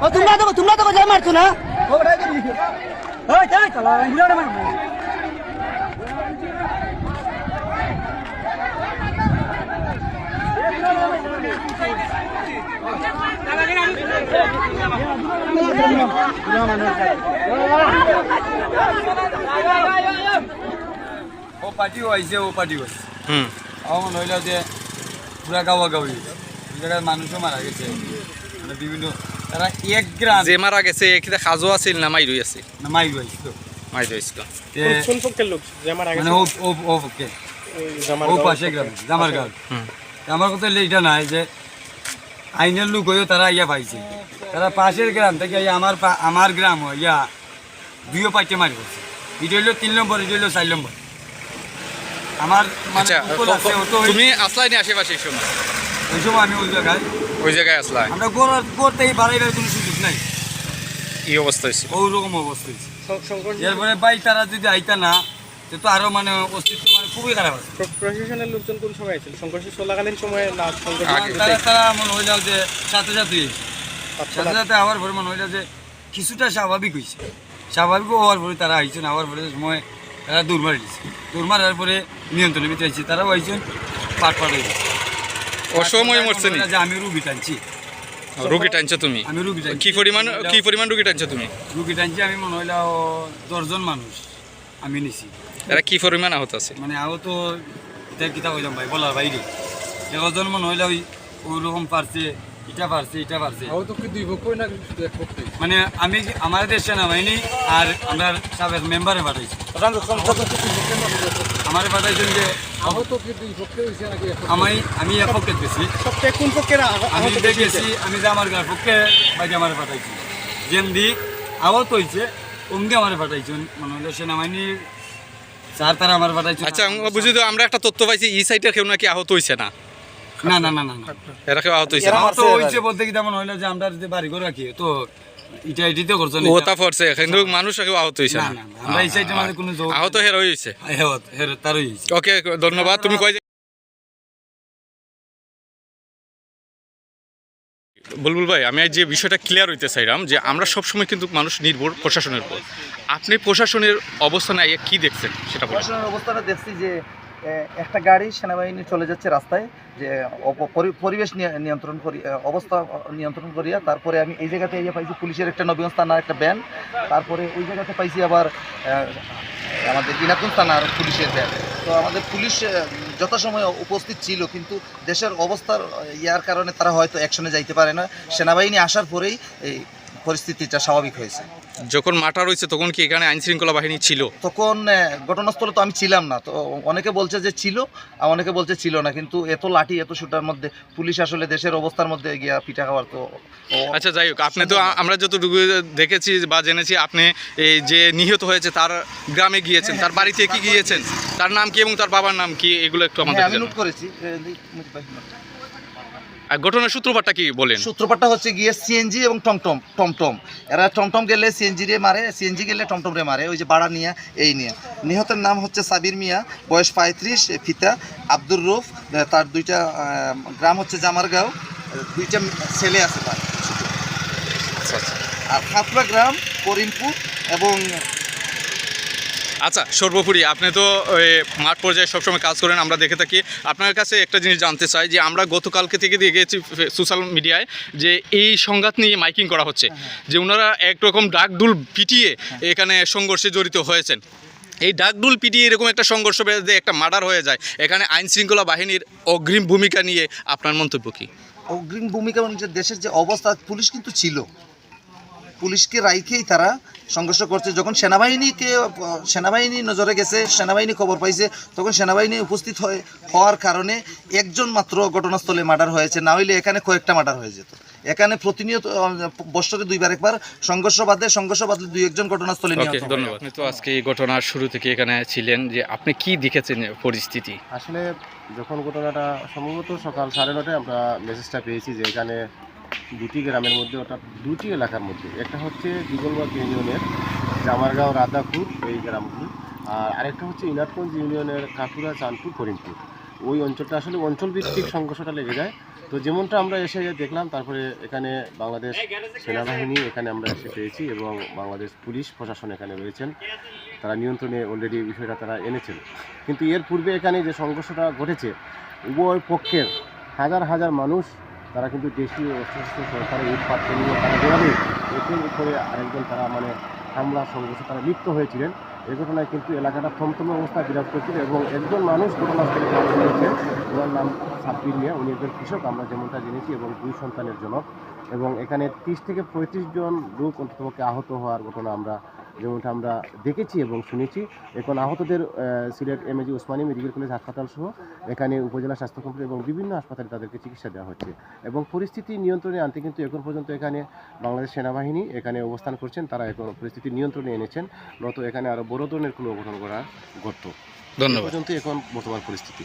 ও তোমরা তো তোমরা তো যাই মারছো না? ও পার্টি হয়েছে ও পার্টি হয়েছে। হুম। আমার হইল যে পুরা গাওয়া গাওয়ি জায়গায় মানুষও মারা গেছে। মানে বিভিন্ন তারা এক গ্রাম যে মারা গেছে এখানে খাজো আছিল না মাইরুই আছে না মাইর হয়েছে তো মাইরুই আছিল। তে কোন পক্ষের লোক? যে মারা মানে গেছে ও ও ও ওকে ওই জামার ও পাশে গ্রামে জামার গাঁও হুম। আমার কথা এটা নাই যে আইনের লোক হয়েও তারা ইয়া পাইছে। তারা পাশের গ্রাম থেকে আমার পা- আমার গ্রাম হয় ইয়া দুইও পাইতে মারি করছে এটা হইল তিন নম্বর এটা হইল চার নম্বর। আমার মানে আচ্ছা তুমি আসলাই নি আশেপাশে এই সময়? ওই সময় আমি ওই জায়গায়। ওই জায়গায় আসলাই? আমরা গোড়ার করতে বাড়াইবার কোনো সুযোগ নাই। এই অবস্থা হয়েছিল ওই রকম অবস্থা হয়েছে। এরপরে বাই তারা যদি আইতা না সে তো আরও মানে অস্তিত্ব মানে খুবই খারাপ আছে। প্রশাসনের লোকজন কোন সময় ছিল সংঘর্ষ চলাকালীন সময়ে না সংঘর্ষ তারা তারা মনে হইল যে সাথে সাথে হয়েছে। সাথে? সাথে আবার পরে মনে হইল যে কিছুটা স্বাভাবিক হয়েছে স্বাভাবিক হওয়ার পরে তারা আইছেন আবার পরে সময় তারা দৌড় মারি দিচ্ছে দৌড় মারার পরে নিয়ন্ত্রণের ভিতরে আইছে তারাও আইছেন পাট পাট হয়ে গেছে অসময় মরছে নি? যে আমি রুগী টানছি। রুগী টানছো তুমি? আমি রুগী টানছি। কি পরিমাণ কি পরিমাণ রুগী টানছো তুমি? রুগী টানছি আমি মনে হইল দশজন মানুষ আমি নিছি। এরা কি পরিমাণ আহত আছে? মানে আরও তো এটা কিতা হইলাম ভাই বলার বাইরে। একজন মনে হইলে ওই ওই রকম পারছে এটা পারছে এটা পারছে। মানে আমি আমার দেশ সেনাবাহিনী আর আমরা সাবেক মেম্বারে পাঠাইছি। আমারে পাঠাইছেন যে আমি আমি এক পক্ষে গেছি আমি হয়েছে? আমি যে আমার গার পক্ষে বাইকে আমারে পাঠাইছি। যেন দি আহত হয়েছে অমনি আমারে পাঠাইছেন মনে হইল সেনাবাহিনীর স্যার তারা আমার পাঠাইছে। আচ্ছা বুঝি তো আমরা একটা তথ্য পাইছি ই সাইডের কেউ নাকি আহত হইছে না। না না না না এরা কেউ আহত হইছে বলতে কি তেমন হইল যে আমরা যদি বাড়ি করে রাখি তো করছ না। ওটা পড়ছে কিন্তু মানুষ কেউ আহত হইছে না, আমরা এই সাইডে মানে কোনো আহত হের হইছে তারই হইছে ওকে ধন্যবাদ। তুমি কয় বুলবুল ভাই আমি যে বিষয়টা ক্লিয়ার হইতে চাইলাম যে আমরা সবসময় কিন্তু মানুষ নির্ভর প্রশাসনের উপর। আপনি প্রশাসনের অবস্থানে কি দেখছেন সেটা বলেন। প্রশাসনের অবস্থাটা দেখছি যে একটা গাড়ি সেনাবাহিনী চলে যাচ্ছে রাস্তায়, যে পরিবেশ নিয়- নিয়ন্ত্রণ করি অবস্থা নিয়ন্ত্রণ করিয়া, তারপরে আমি এই জায়গাতে ইয়ে পাইছি পুলিশের একটা নবীগঞ্জ থানার একটা ব্যান তারপরে ওই জায়গাতে পাইছি আবার আমাদের দিনাকুন থানার পুলিশের ব্যান তো আমাদের পুলিশ যথাসময়ে উপস্থিত ছিল, কিন্তু দেশের অবস্থার ইয়ার কারণে তারা হয়তো অ্যাকশনে যাইতে পারে না। সেনাবাহিনী আসার পরেই এই পরিস্থিতিটা স্বাভাবিক হয়েছে। যখন মাটা রয়েছে তখন কি এখানে আইন শৃঙ্খলা বাহিনী ছিল? তখন ঘটনাস্থলে তো আমি ছিলাম না। তো অনেকে বলছে যে ছিল আর অনেকে বলছে ছিল না। কিন্তু এত লাঠি এত শুটার মধ্যে পুলিশ আসলে দেশের অবস্থার মধ্যে গিয়া পিঠা খাওয়ার তো আচ্ছা যাই হোক আপনি তো আমরা যতটুকু দেখেছি বা জেনেছি আপনি এই যে নিহত হয়েছে তার গ্রামে গিয়েছেন তার বাড়িতে কি গিয়েছেন? তার নাম কি এবং তার বাবার নাম কি? এগুলো একটু আমাদের হ্যাঁ আমি নোট করেছি এ, এই, মুজিব ভাই, নোট। আর ঘটনার সূত্রপাতটা কি বলেন? সূত্রপাতটা হচ্ছে গিয়ে সিএনজি এবং টমটম টমটম। এরা টমটম গেলে সিএনজি রে মারে সিএনজি গেলে টমটম রে মারে ওই যে বাড়া নিয়ে এই নিয়ে। নিহতের নাম হচ্ছে সাবির মিয়া বয়স পঁয়ত্রিশ ফিতা আব্দুর রুফ তার দুইটা গ্রাম হচ্ছে জামারগাঁও দুইটা ছেলে আছে তার। আচ্ছা আচ্ছা। আর খাতড়া গ্রাম করিমপুর এবং আচ্ছা সর্বোপরি আপনি তো মাঠ পর্যায়ে সবসময় কাজ করেন আমরা দেখে থাকি। আপনার কাছে একটা জিনিস জানতে চাই যে আমরা গতকালকে থেকে দেখেছি সোশ্যাল মিডিয়ায় যে এই সংঘাত নিয়ে মাইকিং করা হচ্ছে যে ওনারা একরকম ডাকডুল পিটিয়ে এখানে সংঘর্ষে জড়িত হয়েছেন। এই ডাকডুল পিটিয়ে এরকম একটা সংঘর্ষ বেঁধে একটা মার্ডার হয়ে যায় এখানে আইন শৃঙ্খলা বাহিনীর অগ্রিম ভূমিকা নিয়ে আপনার মন্তব্য কী? অগ্রিম ভূমিকা যে দেশের যে অবস্থা পুলিশ কিন্তু ছিল। পুলিশকে রাইখেই তারা সংঘর্ষ করছে। যখন সেনাবাহিনীকে সেনাবাহিনী নজরে গেছে সেনাবাহিনী খবর পাইছে তখন সেনাবাহিনী উপস্থিত হয়ে হওয়ার কারণে একজন মাত্র ঘটনাস্থলে মার্ডার হয়েছে। না হইলে এখানে কয়েকটা মার্ডার হয়ে যেত। এখানে প্রতিনিয়ত বছরে দুইবার একবার সংঘর্ষ বাদে সংঘর্ষ বাদলে দুই একজন ঘটনাস্থলে নিহত ধন্যবাদ। আপনি তো আজকে এই ঘটনার শুরু থেকে এখানে ছিলেন যে আপনি কি দেখেছেন পরিস্থিতি? আসলে যখন ঘটনাটা সম্ভবত সকাল সাড়ে নটায় আমরা মেসেজটা পেয়েছি যে এখানে দুটি গ্রামের মধ্যে, অর্থাৎ দুটি এলাকার মধ্যে। একটা হচ্ছে দিগলবাগ ইউনিয়নের জামারগাঁও রাধাপুর, এই গ্রামগুলি আর আরেকটা হচ্ছে ইনারগঞ্জ ইউনিয়নের কাকুরা চাঁদপুর করিমপুর ওই অঞ্চলটা আসলে অঞ্চলভিত্তিক সংঘর্ষটা লেগে যায়। তো যেমনটা আমরা এসে দেখলাম, তারপরে এখানে বাংলাদেশ সেনাবাহিনী এখানে আমরা এসে পেয়েছি এবং বাংলাদেশ পুলিশ প্রশাসন এখানে রয়েছেন। তারা নিয়ন্ত্রণে অলরেডি বিষয়টা তারা এনেছেন। কিন্তু এর পূর্বে এখানে যে সংঘর্ষটা ঘটেছে, উভয় পক্ষের হাজার হাজার মানুষ তারা কিন্তু দেশীয় অস্ত্রশস্ত্র সরকারের পাত্র নিয়ে তারা যেভাবে একের উপরে আরেকজন তারা মানে হামলা সংঘর্ষে তারা লিপ্ত হয়েছিলেন। এই ঘটনায় কিন্তু এলাকাটা থমথমে অবস্থা বিরাজ করছিল এবং একজন মানুষ ঘটনাস্থলে গিয়েছেন ওনার নাম সাব্বির মিয়া। উনি একজন কৃষক। আমরা যেমনটা জেনেছি এবং দুই সন্তানের জনক। এবং এখানে তিরিশ থেকে পঁয়ত্রিশ জন লোক অন্ততপক্ষে আহত হওয়ার ঘটনা আমরা যেমনটা আমরা দেখেছি এবং শুনেছি এখন আহতদের Sylhet M A G Osmani medical college হাসপাতাল সহ এখানে উপজেলা স্বাস্থ্য কমপ্লেক্স এবং বিভিন্ন হাসপাতালে তাদেরকে চিকিৎসা দেওয়া হচ্ছে। এবং পরিস্থিতি নিয়ন্ত্রণে আনতে কিন্তু এখন পর্যন্ত এখানে বাংলাদেশ সেনাবাহিনী এখানে অবস্থান করছেন তারা এখন পরিস্থিতি নিয়ন্ত্রণে এনেছেন। নয়তো এখানে আরও বড় ধরনের কোনো অঘটন করা ঘটত ধন্যবাদ। পর্যন্ত এখন বর্তমান পরিস্থিতি।